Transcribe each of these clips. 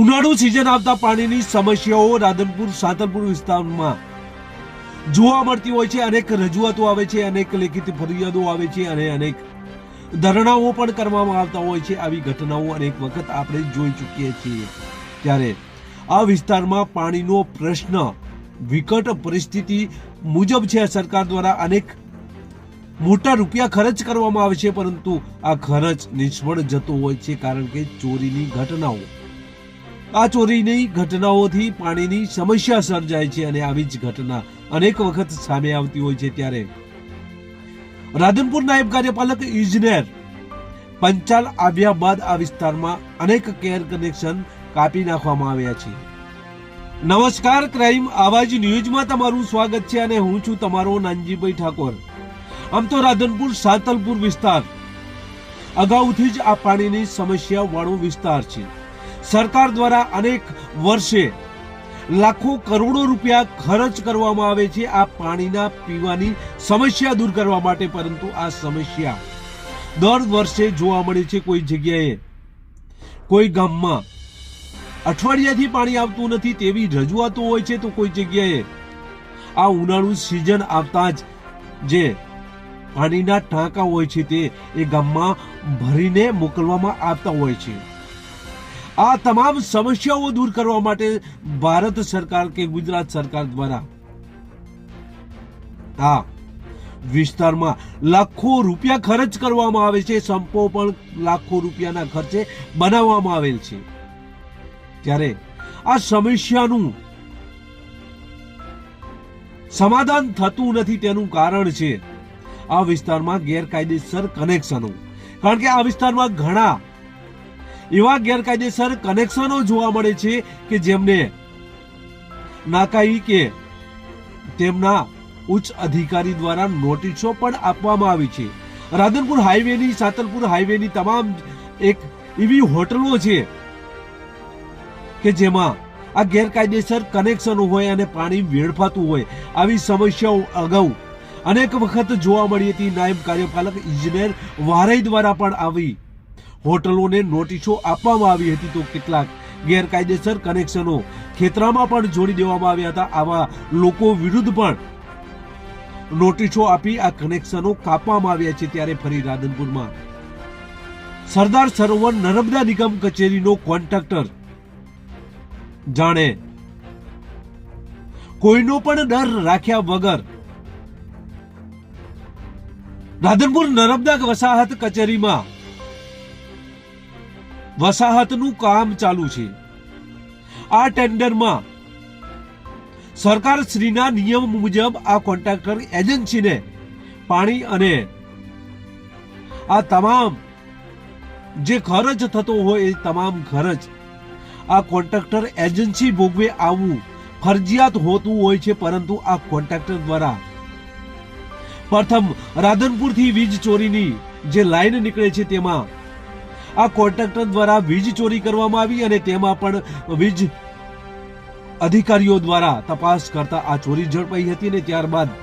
ઉનાળુ સિઝન આવતા પાણીની સમસ્યાઓ રાધનપુર, સાતલપુર વિસ્તારમાં જોવા મળતી હોય છે. અનેક રજૂઆતો આવે છે, અનેક લેખિત ફરિયાદો આવે છે અને અનેક ધરણાઓ પણ કરવામાં આવતા હોય છે. આવી ઘટનાઓ અનેક વખત આપણે જોઈ ચૂકીએ છીએ. ત્યારે આ વિસ્તારમાં પાણીનો પ્રશ્ન, વિકટ પરિસ્થિતિ મુજબ છે. સરકાર દ્વારા અનેક મોટા રૂપિયા ખર્ચ કરવામાં આવે છે, પરંતુ આ ખર્ચ નિષ્ફળ જતો હોય છે કારણ કે ચોરીની ઘટનાઓ. આ ચોરીની ઘટનાઓથી પાણીની સમસ્યા સર્જાય છે અને આવી જ ઘટના અનેક વખત સામે આવતી હોય છે ત્યારે. રાધનપુર નાયબ કાર્યપાલક ઇજનેર પંચાલ આવ્યા બાદ આ વિસ્તારમાં અનેક કેર કનેક્શન કાપી નાખવામાં આવ્યા છે. નમસ્કાર, ક્રાઇમ આવાજ ન્યૂઝમાં તમારું સ્વાગત છે અને હું છું તમારો નાનજીભાઈ ઠાકોર. આમ તો રાધનપુર સાતલપુર વિસ્તાર અગાઉથી જ આ પાણીની સમસ્યા વાળો વિસ્તાર છે. સરકાર દ્વારા અનેક વર્ષે લાખો કરોડો રૂપિયા ખર્ચ કરવામાં આવે છે આ પાણીના પીવાની સમસ્યા દૂર કરવા માટે, પરંતુ આ સમસ્યા દર વર્ષે જોવા મળે છે કોઈ જગ્યાએ, કોઈ ગામમાં. અઠવાડિયાથી પાણી આવતું નથી તેવી રજૂઆતો હોય છે તો કોઈ જગ્યાએ આ ઉનાળુ સિઝન આવતા જ જે પાણીના ટાંકા હોય છે તે એ ગામમાં ભરીને મોકલવામાં આવતા હોય છે. આ તમામ સમસ્યાઓ દૂર કરવા માટે ભારત સરકાર કે ગુજરાત સરકાર દ્વારા આ વિસ્તારમાં લાખો રૂપિયા ખર્ચ કરવામાં આવે છે, સંપો પણ લાખો રૂપિયાના ખર્ચે બનાવવામાં આવેલ છે. ત્યારે આ સમસ્યાનું સમાધાન થતું નથી તેનું કારણ છે આ વિસ્તારમાં ગેરકાયદેસર કનેક્શનો. કારણ કે આ વિસ્તારમાં ઘણા એવા ગેરકાયદેસર કનેક્શનો જોવા મળે છે કે જેમને નાકાઈ કે તેમના ઉચ્ચ અધિકારી દ્વારા નોટિસો પણ આપવામાં આવી છે. રાધનપુર હાઈવેની, સાતલપુર હાઈવેની તમામ એક એવી હોટલો છે કે જેમાં આ ગેરકાયદેસર કનેક્શન હોય અને પાણી વેડફાતું હોય આવી સમસ્યાઓ અગાઉ અનેક વખત જોવા મળી હતી. નાયબ કાર્યપાલક, ઇજનેર વારઈ દ્વારા પણ આવી હોટલોને નોટિસો આપવામાં આવી હતી તો કેટલાક ગેરકાયદેસર કનેક્શનો ખેતરામાં પણ જોડી દેવામાં આવ્યા હતા. આવા લોકો વિરુદ્ધ પણ નોટિસો આપી આ કનેક્શનો કાપવામાં આવ્યા છે ત્યારે ફરી રાધનપુરમાં. સરદાર સરોવર નર્મદા નિગમ કચેરીનો કોન્ટ્રાક્ટર જાણે કોઈનો પણ ડર રાખ્યા વગર રાધનપુર નર્મદા વસાહત કચેરીમાં વસાહતનું કામ ચાલુ છે. આ ટેન્ડરમાં સરકાર શ્રીના નિયમ મુજબ આ કોન્ટ્રાક્ટર એજન્સીને પાણી અને આ તમામ જે ખર્ચ થતો હોય એ તમામ ખર્ચ આ કોન્ટ્રાક્ટર એજન્સી ભોગવે આવવું ફરજિયાત હોતું હોય છે, પરંતુ આ કોન્ટ્રાક્ટર દ્વારા પ્રથમ રાધનપુરથી વીજ ચોરીની જે લાઈન નીકળે છે, તેમાં આ કોન્ટ્રાક્ટર દ્વારા વીજ ચોરી કરવામાં આવી અને તેમાં પણ વીજ અધિકારીઓ દ્વારા તપાસ કરતા આ ચોરી ઝડપાઈ હતી અને ત્યારબાદ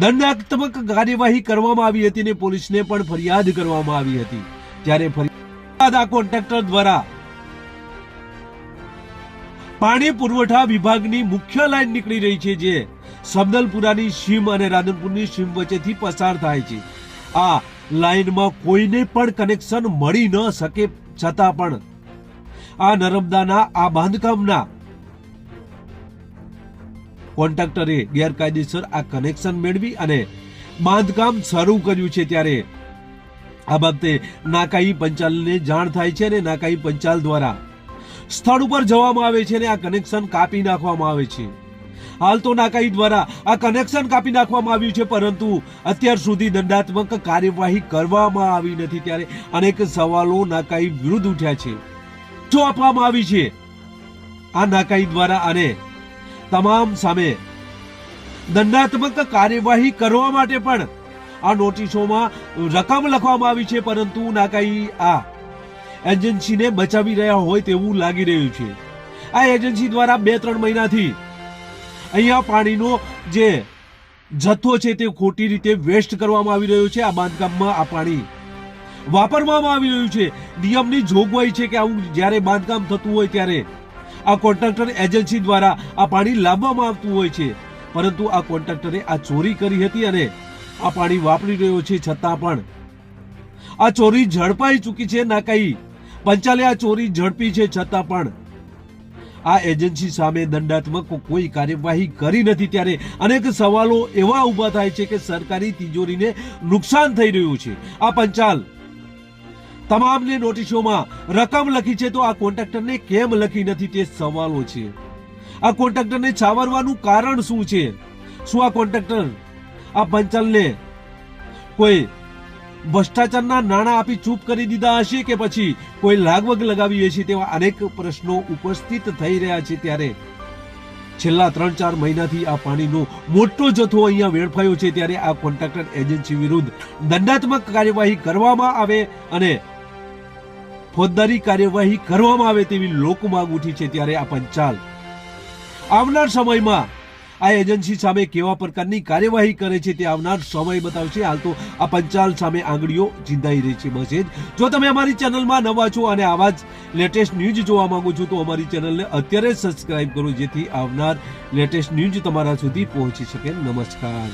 દંડાત્મક કાર્યવાહી કરવામાં આવી હતી અને પોલીસને પણ ફરિયાદ કરવામાં આવી હતી. ત્યારે ફરિયાદ આ કોન્ટ્રાક્ટર દ્વારા પાણી પુરવઠા વિભાગની મુખ્ય લાઈન નીકળી રહી છે, જે સમદલપુરાની સીમ અને રાધનપુરની સીમ વચ્ચેથી પસાર થાય છે. આ લાઈનમાં કોઈને પણ કનેક્શન મળી ન શકે છતાં પણ. આ નર્મદાના, આ બાંધકામના કોન્ટ્રાક્ટરે ગેરકાયદેસર આ કનેક્શન મેળવી અને બાંધકામ શરૂ કર્યું છે ત્યારે. આ બાબતે નાકાઈ પંચાલને જાણ થાય છે અને નાકાઈ પંચાલ દ્વારા સ્થળ ઉપર જવામાં આવે છે અને આ કનેક્શન કાપી નાખવામાં આવે છે. હાલ તો નાકાઈ દ્વારા આ કનેક્શન કાપી નાખવામાં આવ્યું છે, પરંતુ અત્યાર સુધી દંડાત્મક કાર્યવાહી કરવામાં આવી નથી ત્યારે અનેક સવાલો નાકાઈ વિરુદ્ધ ઉઠ્યા છે. જો આપવામાં આવી છે આ નાકાઈ દ્વારા અને તમામ સામે દંડાત્મક કાર્યવાહી કરવા માટે પણ આ નોટિસોમાં રકમ લખવામાં આવી છે, પરંતુ નાકાઈ આ એજન્સીને બચાવી રહ્યા હોય તેવું લાગી રહ્યું છે. આ એજન્સી દ્વારા બે ત્રણ મહિનાથી અહીંયા પાણીનો જે જથ્થો છે તે ખોટી રીતે વેસ્ટ કરવામાં આવી રહ્યો છે. આ બાંધકામમાં આ પાણી વાપરવામાં આવી રહ્યું છે. નિયમની જોગવાઈ છે કે આવું જ્યારે બાંધકામ થતું હોય ત્યારે આ કોન્ટ્રાક્ટર એજન્સી દ્વારા આ પાણી લાવવામાં આવતું હોય છે. પરંતુ આ કોન્ટ્રાક્ટરે આ ચોરી કરી હતી અને આ પાણી વાપરી રહ્યો છે. છતાં પણ આ ચોરી ઝડપાઈ ચૂકી છે. ના કઈ પંચાલે આ ચોરી ઝડપી છે. છતાં પણ આ એજન્સી સામે દંડાત્મક કોઈ કાર્યવાહી કરી નથી ત્યારે અનેક સવાલો એવા ઊભા થાય છે કે સરકારી તિજોરીને નુકસાન થઈ રહ્યું છે. આ પંચાલ તમામને નોટિસોમાં રકમ લખી છે તો આ કોન્ટ્રાક્ટરને કેમ લખી નથી તે સવાલો છે. આ કોન્ટ્રાક્ટરને છાવરવાનું કારણ શું છે? શું આ કોન્ટ્રાક્ટર આ પંચાલને કોઈ ભ્રષ્ટાચારના નાણાં આપી ચૂપ કરી દીધા હશે કે પછી કોઈ લાગવગ લગાવી હશે તેવા અનેક પ્રશ્નો ઉપસ્થિત થઈ રહ્યા છે ત્યારે. છેલ્લા ત્રણ ચાર મહિનાથી આ પાણીનો મોટો જથ્થો અહીંયા વેડફાયો છે ત્યારે આ કોન્ટ્રાક્ટર એજન્સી વિરુદ્ધ દંડાત્મક કાર્યવાહી કરવામાં આવે અને ફોજદારી કાર્યવાહી કરવામાં આવે તેવી લોક માંગ ઉઠી છે ત્યારે આ પંચાલ. આવનાર સમયમાં આ એજન્સી સામે કેવા પ્રકારની કાર્યવાહી કરે છે તે આવનાર સમય બતાવશે. હાલ તો આ પંચાલ સામે આંગળીઓ ચિંતાઈ રહી છે. બસ એ જ તમે અમારી ચેનલમાં નવા છો અને આવા જ લેટેસ્ટ ન્યૂઝ જોવા માંગો છો, તો અમારી ચેનલને અત્યારે સબસ્ક્રાઇબ કરો, જેથી આવનાર લેટેસ્ટ ન્યૂઝ તમારા સુધી પહોંચી શકે. નમસ્કાર.